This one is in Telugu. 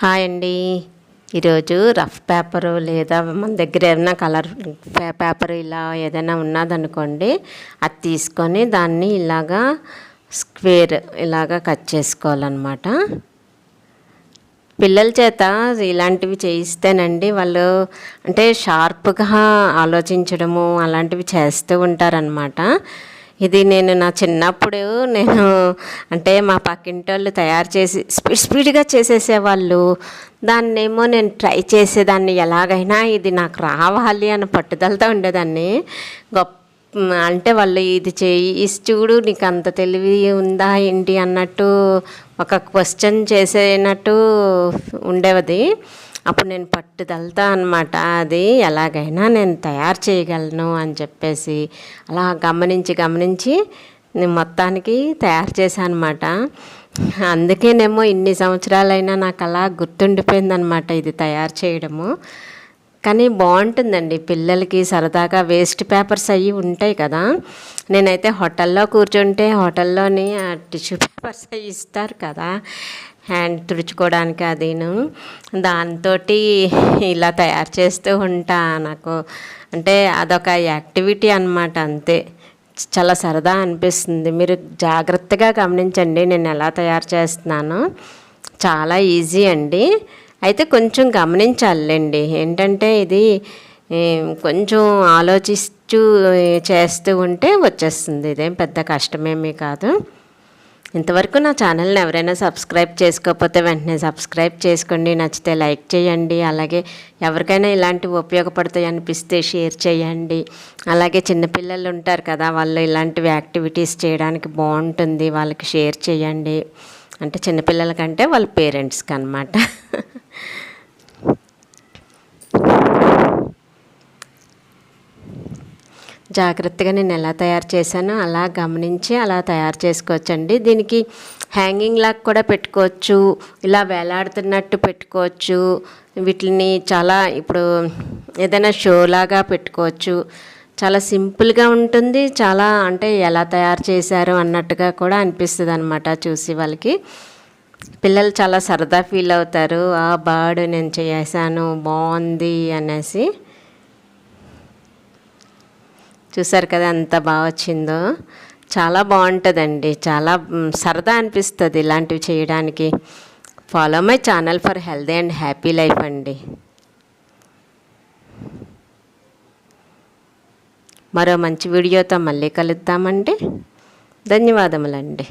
హాయ్ అండి. ఈరోజు రఫ్ పేపరు లేదా మన దగ్గర ఏదైనా కలర్ పేపర్ ఇలా ఏదైనా ఉన్నదనుకోండి అది తీసుకొని దాన్ని ఇలాగా స్క్వేర్ ఇలాగా కట్ చేసుకోవాలన్నమాట. పిల్లల చేత ఇలాంటివి చేయిస్తేనండి వాళ్ళు అంటే షార్ప్గా ఆలోచించడము అలాంటివి చేస్తూ ఉంటారనమాట ఇది నేను నా చిన్నప్పుడు నేను అంటే మా పక్కింటి వాళ్ళు తయారు చేసి స్పీడ్ స్పీడ్గా చేసేసేవాళ్ళు. దాన్నేమో నేను ట్రై చేసేదాన్ని. ఎలాగైనా ఇది నాకు రావాలి అని పట్టుదలతో ఉండేదాన్ని. గొప్ప అంటే వాళ్ళు ఇది చేయి ఇది చూడు నీకు అంత తెలివి ఉందా ఏంటి అన్నట్టు ఒక క్వశ్చన్ చేసేనట్టు ఉండేది అప్పుడు నేను పట్టుదలతా అనమాట అది ఎలాగైనా నేను తయారు చేయగలను అని చెప్పేసి అలా గమనించి గమనించి నేను మొత్తానికి తయారు చేశాను అనమాట అందుకేనేమో ఇన్ని సంవత్సరాలైనా నాకు అలా గుర్తుండిపోయిందనమాట ఇది తయారు చేయడము. కానీ బాగుంటుందండి. పిల్లలకి సరదాగా వేస్ట్ పేపర్స్ అవి ఉంటాయి కదా. నేనైతే హోటల్లో కూర్చుంటే హోటల్లోని ఆ టిష్యూ పేపర్స్ అవి ఇస్తారు కదా. హ్యాండ్ తుడుచుకోవడానికి అదిను. దాంతో ఇలా తయారు చేస్తూ ఉంటా నాకు. అంటే అదొక యాక్టివిటీ అనమాట అంతే. చాలా సరదా అనిపిస్తుంది. మీరు జాగ్రత్తగా గమనించండి నేను ఎలా తయారు చేస్తున్నాను. చాలా ఈజీ అండి. అయితే కొంచెం గమనించాలండి ఏంటంటే ఇది కొంచెం ఆలోచిస్తూ చేస్తూ ఉంటే వచ్చేస్తుంది. ఇదేం పెద్ద కష్టమేమీ కాదు. ఇంతవరకు నా ఛానల్ని ఎవరైనా సబ్స్క్రైబ్ చేసుకోకపోతే వెంటనే సబ్స్క్రైబ్ చేసుకోండి. నచ్చితే లైక్ చేయండి. అలాగే ఎవరికైనా ఇలాంటివి ఉపయోగపడతాయి అనిపిస్తే షేర్ చేయండి. అలాగే చిన్నపిల్లలు ఉంటారు కదా వాళ్ళు ఇలాంటివి యాక్టివిటీస్ చేయడానికి బాగుంటుంది. వాళ్ళకి షేర్ చేయండి. అంటే చిన్నపిల్లల కంటే వాళ్ళ పేరెంట్స్కి అనమాట జాగ్రత్తగా నేను ఎలా తయారు చేశానో అలా గమనించి అలా తయారు చేసుకోవచ్చండి. దీనికి హ్యాంగింగ్ లాగా కూడా పెట్టుకోవచ్చు ఇలా వేలాడుతున్నట్టు పెట్టుకోవచ్చు వీటిని చాలా ఇప్పుడు ఏదైనా షో లాగా పెట్టుకోవచ్చు. చాలా సింపుల్గా ఉంటుంది చాలా అంటే ఎలా తయారు చేశారు అన్నట్టుగా కూడా అనిపిస్తుంది అనమాట చూసి వాళ్ళకి. పిల్లలు చాలా సరదా ఫీల్ అవుతారు. ఆ బర్డ్ నేను చేశాను బాగుంది అనేసి. చూసారు కదా ఎంత బాగా వచ్చిందో. చాలా బాగుంటుందండి. చాలా సరదా అనిపిస్తుంది ఇలాంటివి చేయడానికి. Follow my channel for healthy and happy life అండి. మరో మంచి వీడియోతో మళ్ళీ కలుద్దామండి. ధన్యవాదములండి.